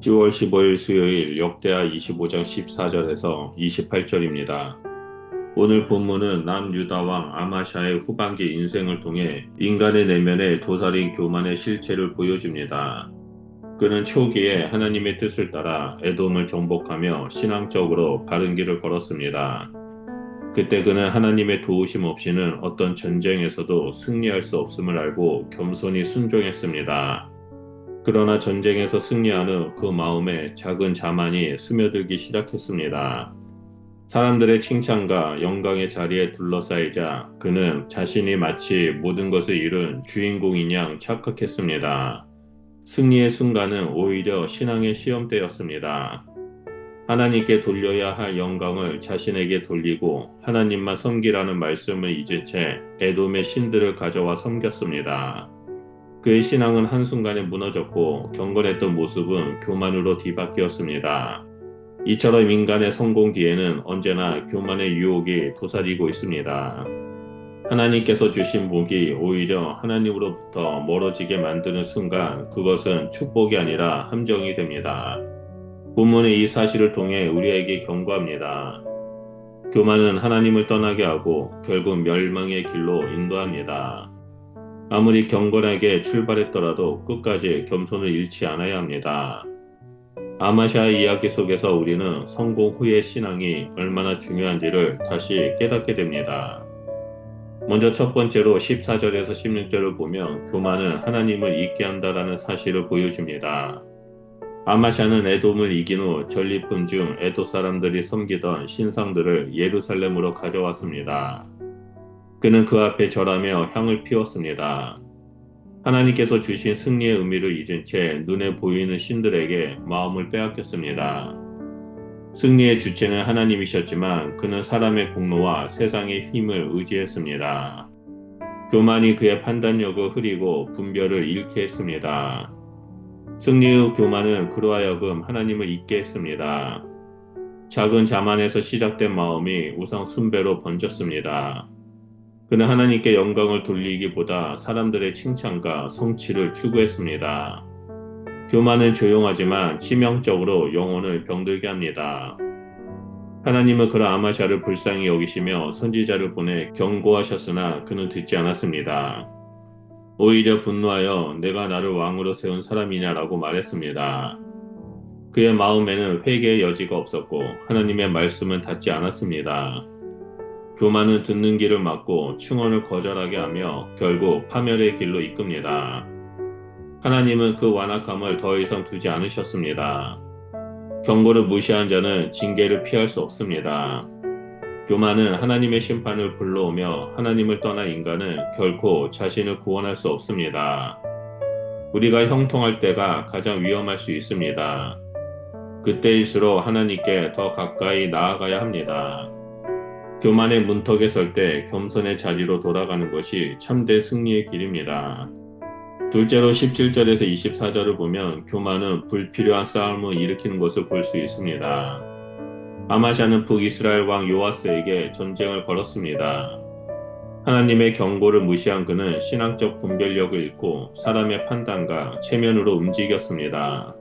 10월 15일 수요일 역대하 25장 14절에서 28절입니다. 오늘 본문은 남유다왕 아마샤의 후반기 인생을 통해 인간의 내면에 도살인 교만의 실체를 보여줍니다. 그는 초기에 하나님의 뜻을 따라 에돔을 정복하며 신앙적으로 바른 길을 걸었습니다. 그때 그는 하나님의 도우심 없이는 어떤 전쟁에서도 승리할 수 없음을 알고 겸손히 순종했습니다. 그러나 전쟁에서 승리한 후 그 마음에 작은 자만이 스며들기 시작했습니다. 사람들의 칭찬과 영광의 자리에 둘러싸이자 그는 자신이 마치 모든 것을 이룬 주인공인 양 착각했습니다. 승리의 순간은 오히려 신앙의 시험대였습니다. 하나님께 돌려야 할 영광을 자신에게 돌리고 하나님만 섬기라는 말씀을 잊은 채 에돔의 신들을 가져와 섬겼습니다. 그의 신앙은 한순간에 무너졌고 경건했던 모습은 교만으로 뒤바뀌었습니다. 이처럼 인간의 성공 뒤에는 언제나 교만의 유혹이 도사리고 있습니다. 하나님께서 주신 복이 오히려 하나님으로부터 멀어지게 만드는 순간 그것은 축복이 아니라 함정이 됩니다. 본문의 이 사실을 통해 우리에게 경고합니다. 교만은 하나님을 떠나게 하고 결국 멸망의 길로 인도합니다. 아무리 경건하게 출발했더라도 끝까지 겸손을 잃지 않아야 합니다. 아마샤의 이야기 속에서 우리는 성공 후의 신앙이 얼마나 중요한지를 다시 깨닫게 됩니다. 먼저 첫 번째로 14절에서 16절을 보면 교만은 하나님을 잊게 한다라는 사실을 보여줍니다. 아마샤는 에돔을 이긴 후 전리품 중 에도 사람들이 섬기던 신상들을 예루살렘으로 가져왔습니다. 그는 그 앞에 절하며 향을 피웠습니다. 하나님께서 주신 승리의 의미를 잊은 채 눈에 보이는 신들에게 마음을 빼앗겼습니다. 승리의 주체는 하나님이셨지만 그는 사람의 공로와 세상의 힘을 의지했습니다. 교만이 그의 판단력을 흐리고 분별을 잃게 했습니다. 승리의 교만은 그로 하여금 하나님을 잊게 했습니다. 작은 자만에서 시작된 마음이 우상 숭배로 번졌습니다. 그는 하나님께 영광을 돌리기보다 사람들의 칭찬과 성취를 추구했습니다. 교만은 조용하지만 치명적으로 영혼을 병들게 합니다. 하나님은 그런 아마샤를 불쌍히 여기시며 선지자를 보내 경고하셨으나 그는 듣지 않았습니다. 오히려 분노하여 내가 나를 왕으로 세운 사람이냐라고 말했습니다. 그의 마음에는 회개의 여지가 없었고 하나님의 말씀은 닿지 않았습니다. 교만은 듣는 길을 막고 충원을 거절하게 하며 결국 파멸의 길로 이끕니다. 하나님은 그 완악함을 더 이상 두지 않으셨습니다. 경고를 무시한 자는 징계를 피할 수 없습니다. 교만은 하나님의 심판을 불러오며 하나님을 떠난 인간은 결코 자신을 구원할 수 없습니다. 우리가 형통할 때가 가장 위험할 수 있습니다. 그때일수록 하나님께 더 가까이 나아가야 합니다. 교만의 문턱에 설 때 겸손의 자리로 돌아가는 것이 참된 승리의 길입니다. 둘째로 17절에서 24절을 보면 교만은 불필요한 싸움을 일으키는 것을 볼 수 있습니다. 아마샤는 북이스라엘 왕 요아스에게 전쟁을 걸었습니다. 하나님의 경고를 무시한 그는 신앙적 분별력을 잃고 사람의 판단과 체면으로 움직였습니다.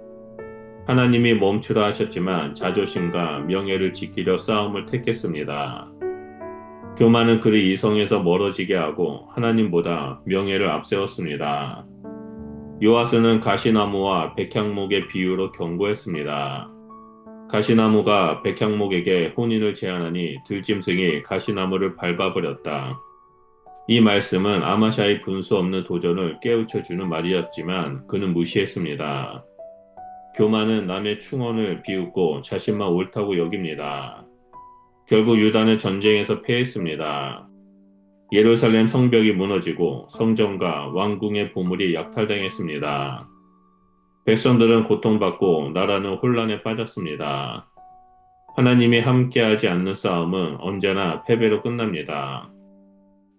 하나님이 멈추라 하셨지만 자존심과 명예를 지키려 싸움을 택했습니다. 교만은 그를 이성에서 멀어지게 하고 하나님보다 명예를 앞세웠습니다. 요아스는 가시나무와 백향목의 비유로 경고했습니다. 가시나무가 백향목에게 혼인을 제안하니 들짐승이 가시나무를 밟아버렸다. 이 말씀은 아마샤의 분수 없는 도전을 깨우쳐주는 말이었지만 그는 무시했습니다. 교만은 남의 충언을 비웃고 자신만 옳다고 여깁니다. 결국 유다는 전쟁에서 패했습니다. 예루살렘 성벽이 무너지고 성전과 왕궁의 보물이 약탈당했습니다. 백성들은 고통받고 나라는 혼란에 빠졌습니다. 하나님이 함께하지 않는 싸움은 언제나 패배로 끝납니다.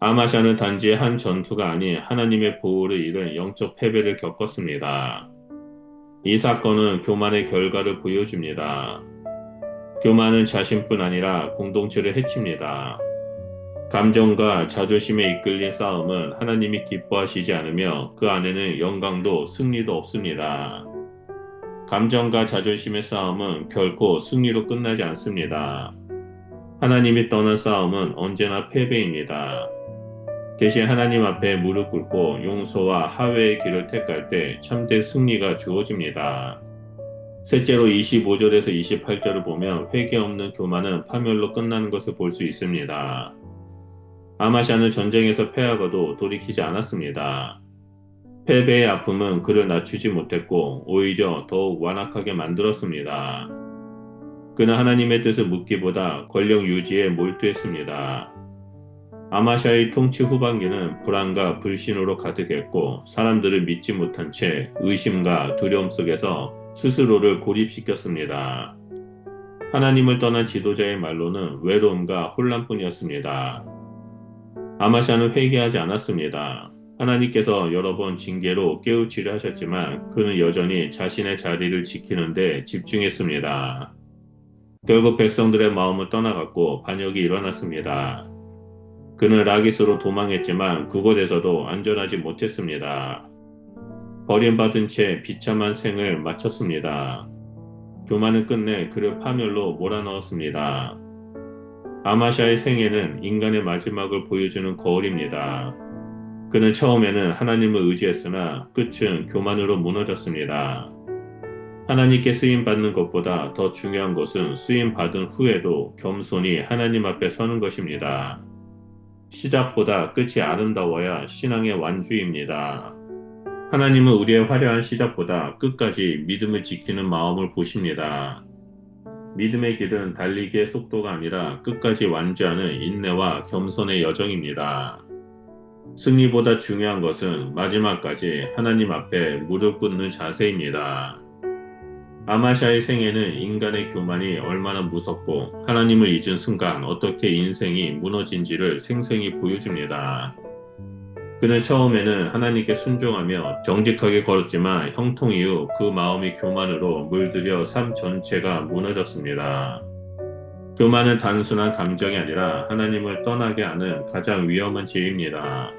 아마샤는 단지 한 전투가 아닌 하나님의 보호를 잃은 영적 패배를 겪었습니다. 이 사건은 교만의 결과를 보여줍니다. 교만은 자신뿐 아니라 공동체를 해칩니다. 감정과 자존심에 이끌린 싸움은 하나님이 기뻐하시지 않으며 그 안에는 영광도 승리도 없습니다. 감정과 자존심의 싸움은 결코 승리로 끝나지 않습니다. 하나님이 떠난 싸움은 언제나 패배입니다. 대신 하나님 앞에 무릎 꿇고 용서와 하회의 길을 택할 때 참된 승리가 주어집니다. 셋째로 25절에서 28절을 보면 회개 없는 교만은 파멸로 끝나는 것을 볼 수 있습니다. 아마샤는 전쟁에서 패하고도 돌이키지 않았습니다. 패배의 아픔은 그를 낮추지 못했고 오히려 더욱 완악하게 만들었습니다. 그는 하나님의 뜻을 묻기보다 권력 유지에 몰두했습니다. 아마샤의 통치 후반기는 불안과 불신으로 가득했고 사람들을 믿지 못한 채 의심과 두려움 속에서 스스로를 고립시켰습니다. 하나님을 떠난 지도자의 말로는 외로움과 혼란뿐이었습니다. 아마샤는 회개하지 않았습니다. 하나님께서 여러 번 징계로 깨우치려 하셨지만 그는 여전히 자신의 자리를 지키는데 집중했습니다. 결국 백성들의 마음을 떠나갔고 반역이 일어났습니다. 그는 라기스로 도망했지만 그곳에서도 안전하지 못했습니다. 버림받은 채 비참한 생을 마쳤습니다. 교만은 끝내 그를 파멸로 몰아넣었습니다. 아마샤의 생애는 인간의 마지막을 보여주는 거울입니다. 그는 처음에는 하나님을 의지했으나 끝은 교만으로 무너졌습니다. 하나님께 쓰임 받는 것보다 더 중요한 것은 쓰임 받은 후에도 겸손히 하나님 앞에 서는 것입니다. 시작보다 끝이 아름다워야 신앙의 완주입니다. 하나님은 우리의 화려한 시작보다 끝까지 믿음을 지키는 마음을 보십니다. 믿음의 길은 달리기의 속도가 아니라 끝까지 완주하는 인내와 겸손의 여정입니다. 승리보다 중요한 것은 마지막까지 하나님 앞에 무릎 꿇는 자세입니다. 아마샤의 생애는 인간의 교만이 얼마나 무섭고 하나님을 잊은 순간 어떻게 인생이 무너진지를 생생히 보여줍니다. 그는 처음에는 하나님께 순종하며 정직하게 걸었지만 형통 이후 그 마음이 교만으로 물들여 삶 전체가 무너졌습니다. 교만은 단순한 감정이 아니라 하나님을 떠나게 하는 가장 위험한 죄입니다.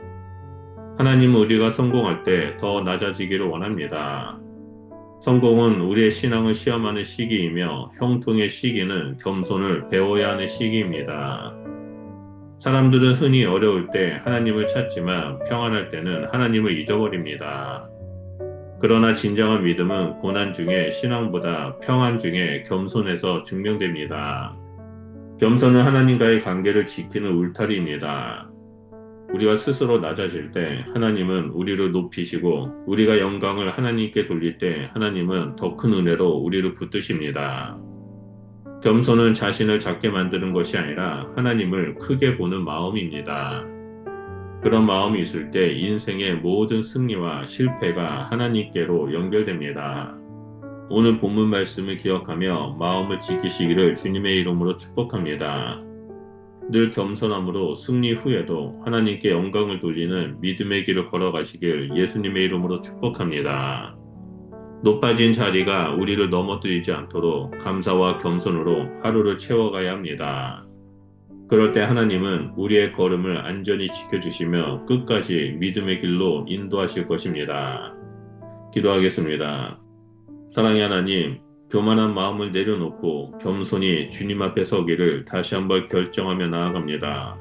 하나님은 우리가 성공할 때 더 낮아지기를 원합니다. 성공은 우리의 신앙을 시험하는 시기이며 형통의 시기는 겸손을 배워야 하는 시기입니다. 사람들은 흔히 어려울 때 하나님을 찾지만 평안할 때는 하나님을 잊어버립니다. 그러나 진정한 믿음은 고난 중에 신앙보다 평안 중에 겸손에서 증명됩니다. 겸손은 하나님과의 관계를 지키는 울타리입니다. 우리가 스스로 낮아질 때 하나님은 우리를 높이시고 우리가 영광을 하나님께 돌릴 때 하나님은 더 큰 은혜로 우리를 붙드십니다. 겸손은 자신을 작게 만드는 것이 아니라 하나님을 크게 보는 마음입니다. 그런 마음이 있을 때 인생의 모든 승리와 실패가 하나님께로 연결됩니다. 오늘 본문 말씀을 기억하며 마음을 지키시기를 주님의 이름으로 축복합니다. 늘 겸손함으로 승리 후에도 하나님께 영광을 돌리는 믿음의 길을 걸어가시길 예수님의 이름으로 축복합니다. 높아진 자리가 우리를 넘어뜨리지 않도록 감사와 겸손으로 하루를 채워가야 합니다. 그럴 때 하나님은 우리의 걸음을 안전히 지켜주시며 끝까지 믿음의 길로 인도하실 것입니다. 기도하겠습니다. 사랑의 하나님, 교만한 마음을 내려놓고 겸손히 주님 앞에 서기를 다시 한번 결정하며 나아갑니다.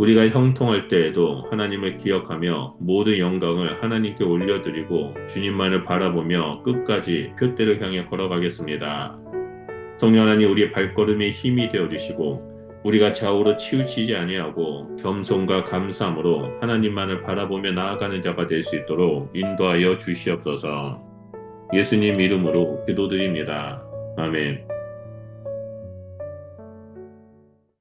우리가 형통할 때에도 하나님을 기억하며 모든 영광을 하나님께 올려드리고 주님만을 바라보며 끝까지 표대를 향해 걸어가겠습니다. 성령 하나님 우리의 발걸음에 힘이 되어 주시고 우리가 좌우로 치우치지 아니하고 겸손과 감사함으로 하나님만을 바라보며 나아가는 자가 될 수 있도록 인도하여 주시옵소서. 예수님 이름으로 기도드립니다. 아멘.